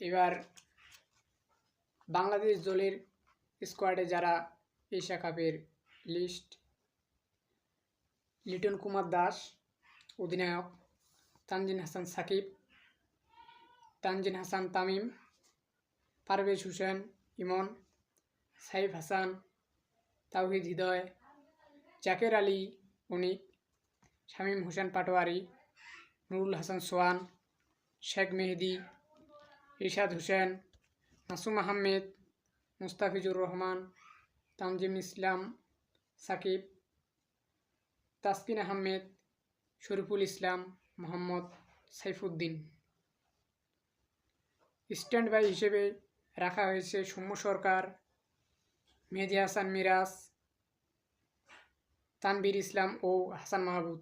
এবার বাংলাদেশ দলের স্কোয়াডে যারা এশিয়া কাপের লিস্ট লিটন কুমার দাস, অধিনায়ক, তানজিন হাসান সাকিব, তানজিন হাসান তামিম, পারভেজ হোসেন, ইমন, সাইফ হাসান, তাওহিদ হৃদয়, জাকের আলী অনিক, শামীম হোসেন পাটোয়ারি, নুরুল হাসান সোয়ান শেখ মেহেদি রিশাদ হোসেন, মাসুম আহমেদ, মুস্তাফিজুর রহমান, তানজিম ইসলাম, সাকিব, তাসকিন আহমেদ, শরীফুল ইসলাম, মোহাম্মদ সাইফুদ্দিন। স্ট্যান্ড বাই হিসেবে রাখা হয়েছে সৌম্য সরকার, মেহেদি হাসান মিরাজ তানবীর ইসলাম ও হাসান মাহবুব।